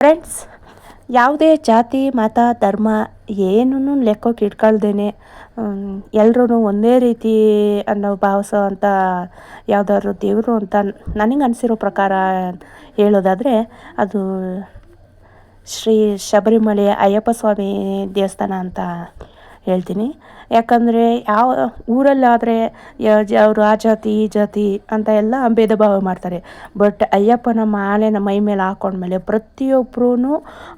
Friends ಯಾವುದೇ ಜಾತಿ, ಮತ, ಧರ್ಮ ಏನೂ ಲೆಕ್ಕಕ್ಕೆ ಇಟ್ಕೊಳ್ದೇನೆ ಎಲ್ಲರೂ ಒಂದೇ ರೀತಿ ಅನ್ನೋ ಭಾವಿಸೋ ಅಂಥ ಯಾವುದಾದ್ರು ದೇವರು ಅಂತ ನನಗೆ ಅನಿಸಿರೋ ಪ್ರಕಾರ ಹೇಳೋದಾದರೆ ಅದು ಶ್ರೀ ಶಬರಿಮಲೆ ಅಯ್ಯಪ್ಪ ಸ್ವಾಮಿ ದೇವಸ್ಥಾನ ಅಂತ ಹೇಳ್ತೀನಿ. ಯಾಕಂದರೆ ಯಾವ ಊರಲ್ಲಾದರೆ ಅವರು ಆ ಜಾತಿ, ಈ ಜಾತಿ ಅಂತ ಎಲ್ಲ ಭೇದ ಭಾವ ಮಾಡ್ತಾರೆ. ಬಟ್ ಅಯ್ಯಪ್ಪನ ಮಾಲೆನ ಮೈ ಮೇಲೆ ಹಾಕೊಂಡ್ಮೇಲೆ ಪ್ರತಿಯೊಬ್ಬರೂ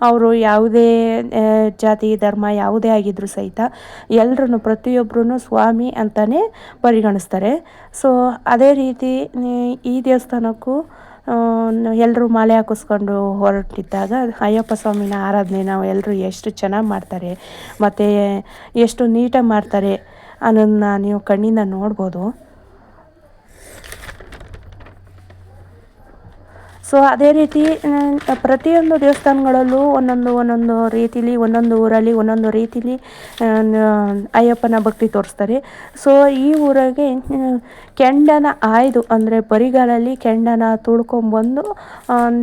ಅವರು ಯಾವುದೇ ಜಾತಿ, ಧರ್ಮ ಯಾವುದೇ ಆಗಿದ್ದರೂ ಸಹಿತ ಎಲ್ಲರೂ ಪ್ರತಿಯೊಬ್ಬರೂ ಸ್ವಾಮಿ ಅಂತಲೇ ಪರಿಗಣಿಸ್ತಾರೆ. ಸೊ ಅದೇ ರೀತಿ ಈ ದೇವಸ್ಥಾನಕ್ಕೂ ಎಲ್ಲರೂ ಮಾಲೆ ಹಾಕಿಸ್ಕೊಂಡು ಹೊರಟಿದ್ದಾಗ ಅಯ್ಯಪ್ಪ ಸ್ವಾಮಿನ ಆರಾಧನೆ ನಾವು ಎಲ್ಲರೂ ಎಷ್ಟು ಚೆನ್ನಾಗಿ ಮಾಡ್ತಾರೆ, ಮತ್ತು ಎಷ್ಟು ನೀಟಾಗಿ ಮಾಡ್ತಾರೆ ಅನ್ನೋದನ್ನ ನೀವು ಕಣ್ಣಿಂದ ನೋಡ್ಬೋದು. ಸೊ ಅದೇ ರೀತಿ ಪ್ರತಿಯೊಂದು ದೇವಸ್ಥಾನಗಳಲ್ಲೂ ಒಂದೊಂದು ಒಂದೊಂದು ರೀತಿಲಿ, ಒಂದೊಂದು ಊರಲ್ಲಿ ಒಂದೊಂದು ರೀತಿಲಿ ಅಯ್ಯಪ್ಪನ ಭಕ್ತಿ ತೋರಿಸ್ತಾರೆ. ಸೊ ಈ ಊರಿಗೆ ಕೆಂಡನ ಆಯ್ದು, ಅಂದರೆ ಪರಿಗಳಲ್ಲಿ ಕೆಂಡನ ತುಳ್ಕೊಂಬಂದು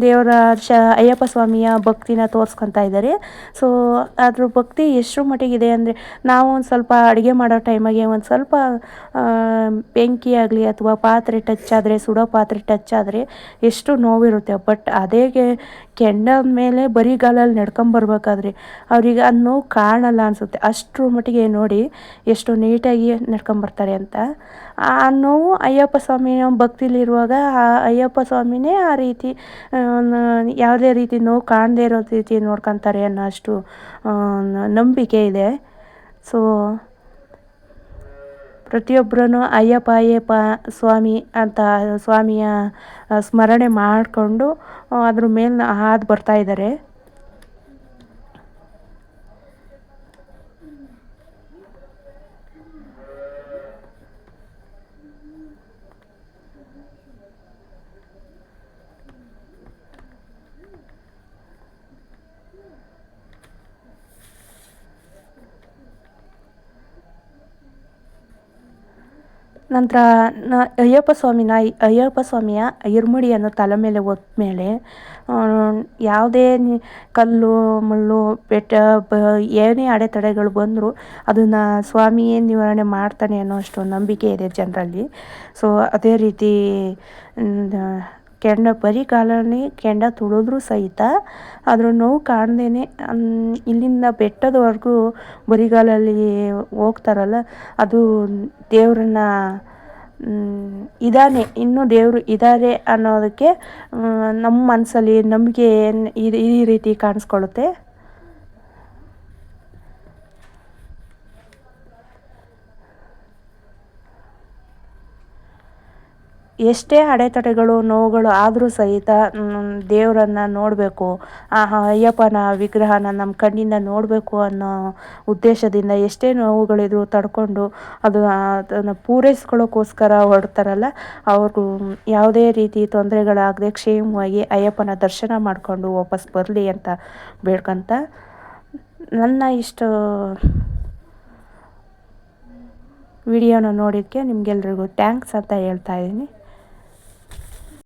ದೇವರ ಶ ಅಯ್ಯಪ್ಪ ಸ್ವಾಮಿಯ ಭಕ್ತಿನ ತೋರಿಸ್ಕೊತಾ ಇದ್ದಾರೆ. ಸೊ ಅದ್ರ ಭಕ್ತಿ ಎಷ್ಟು ಮಟ್ಟಿಗಿದೆ ಅಂದರೆ, ನಾವು ಒಂದು ಸ್ವಲ್ಪ ಅಡುಗೆ ಮಾಡೋ ಟೈಮಾಗೆ ಒಂದು ಸ್ವಲ್ಪ ಬೆಂಕಿ ಆಗಲಿ ಅಥವಾ ಪಾತ್ರೆ ಟಚ್ ಆದರೆ, ಸುಡೋ ಪಾತ್ರೆ ಟಚ್ ಆದರೆ, ಎಷ್ಟು ನೋವಿರುತ್ತೆ. ಬಟ್ ಅದೇ ಕೆಂಡ ಮೇಲೆ ಬರಿಗಾಲಲ್ಲಿ ನಡ್ಕೊಂಬರ್ಬೇಕಾದ್ರೆ ಅವ್ರಿಗೆ ಅದು ನೋವು ಕಾಣಲ್ಲ ಅನಿಸುತ್ತೆ. ಅಷ್ಟರ ಮಟ್ಟಿಗೆ ನೋಡಿ ಎಷ್ಟು ನೀಟಾಗಿ ನಡ್ಕೊಂಬರ್ತಾರೆ ಅಂತ. ಆ ನೋವು ಅಯ್ಯಪ್ಪ ಸ್ವಾಮಿಯ ಭಕ್ತಿಲಿರುವಾಗ ಆ ಅಯ್ಯಪ್ಪ ಸ್ವಾಮಿನೇ ಆ ರೀತಿ ಯಾವುದೇ ರೀತಿ ನೋವು ಕಾಣದೇ ಇರೋ ರೀತಿ ನೋಡ್ಕೊತಾರೆ ಅನ್ನೋ ಅಷ್ಟು ನಂಬಿಕೆ ಇದೆ. ಸೊ ಪ್ರತಿಯೊಬ್ಬರೂ ಅಯ್ಯಪ್ಪ ಅಯ್ಯಪ್ಪ ಸ್ವಾಮಿ ಅಂತ ಸ್ವಾಮಿಯ ಸ್ಮರಣೆ ಮಾಡಿಕೊಂಡು ಅದ್ರ ಮೇಲೆ ಹಾದು ಬರ್ತಾ ಇದ್ದಾರೆ ನ ಅಯ್ಯಪ್ಪ ಸ್ವಾಮಿನ ಅಯ್ಯಪ್ಪ ಸ್ವಾಮಿಯ ಇರುಮುಡಿಯನ್ನು ತಲೆ ಮೇಲೆ ಹೊತ್ತ ಮೇಲೆ ಯಾವುದೇ ಕಲ್ಲು, ಮುಳ್ಳು ಬೆಟ್ಟ ಬ, ಏನೇ ಅಡೆತಡೆಗಳು ಬಂದರೂ ಅದನ್ನು ಸ್ವಾಮಿಯೇ ನಿವಾರಣೆ ಮಾಡ್ತಾನೆ ಅನ್ನೋ ಅಷ್ಟು ನಂಬಿಕೆ ಇದೆ ಜನರಲ್ಲಿ. ಸೊ ಅದೇ ರೀತಿ ಕೆಂಡ ಬರೀ ಕಾಲಲ್ಲಿ ಕೆಂಡ ತುಳಿದ್ರೂ ಸಹಿತ ಅದರ ನೋವು ಕಾಣ್ದೇ ಇಲ್ಲಿಂದ ಬೆಟ್ಟದವರೆಗೂ ಬರಿಗಾಲಲ್ಲಿ ಹೋಗ್ತಾರಲ್ಲ, ಅದು ದೇವ್ರನ್ನ ಇದ್ದಾನೆ ಇನ್ನೂ ದೇವರು ಇದ್ದಾರೆ ಅನ್ನೋದಕ್ಕೆ ನಮ್ಮ ಮನಸ್ಸಲ್ಲಿ ನಂಬಿಕೆ ಈ ರೀತಿ ಕಾಣಿಸ್ಕೊಳ್ಳುತ್ತೆ. ಎಷ್ಟೇ ಅಡೆತಡೆಗಳು, ನೋವುಗಳು ಆದರೂ ಸಹಿತ ದೇವರನ್ನ ನೋಡಬೇಕು. ಆ ಅಯ್ಯಪ್ಪನ ವಿಗ್ರಹನ ನಮ್ಮ ಕಣ್ಣಿಂದ ನೋಡಬೇಕು ಅನ್ನೋ ಉದ್ದೇಶದಿಂದ ಎಷ್ಟೇ ನೋವುಗಳಿದ್ರು ತಡ್ಕೊಂಡು ಅದು ಅದನ್ನು ಪೂರೈಸ್ಕೊಳ್ಳೋಕ್ಕೋಸ್ಕರ ಹೊರಡ್ತಾರಲ್ಲ, ಅವ್ರಿಗೂ ಯಾವುದೇ ರೀತಿ ತೊಂದರೆಗಳಾಗದೆ ಕ್ಷೇಮವಾಗಿ ಅಯ್ಯಪ್ಪನ ದರ್ಶನ ಮಾಡಿಕೊಂಡು ವಾಪಸ್ ಬರಲಿ ಅಂತ ಬೇಡ್ಕೊಂತ ನನ್ನ ಇಷ್ಟು ವಿಡಿಯೋನ ನೋಡಿದ್ದಕ್ಕೆ ನಿಮಗೆಲ್ರಿಗೂ ಥ್ಯಾಂಕ್ಸ್ ಅಂತ ಹೇಳ್ತಾ ಇದ್ದೀನಿ.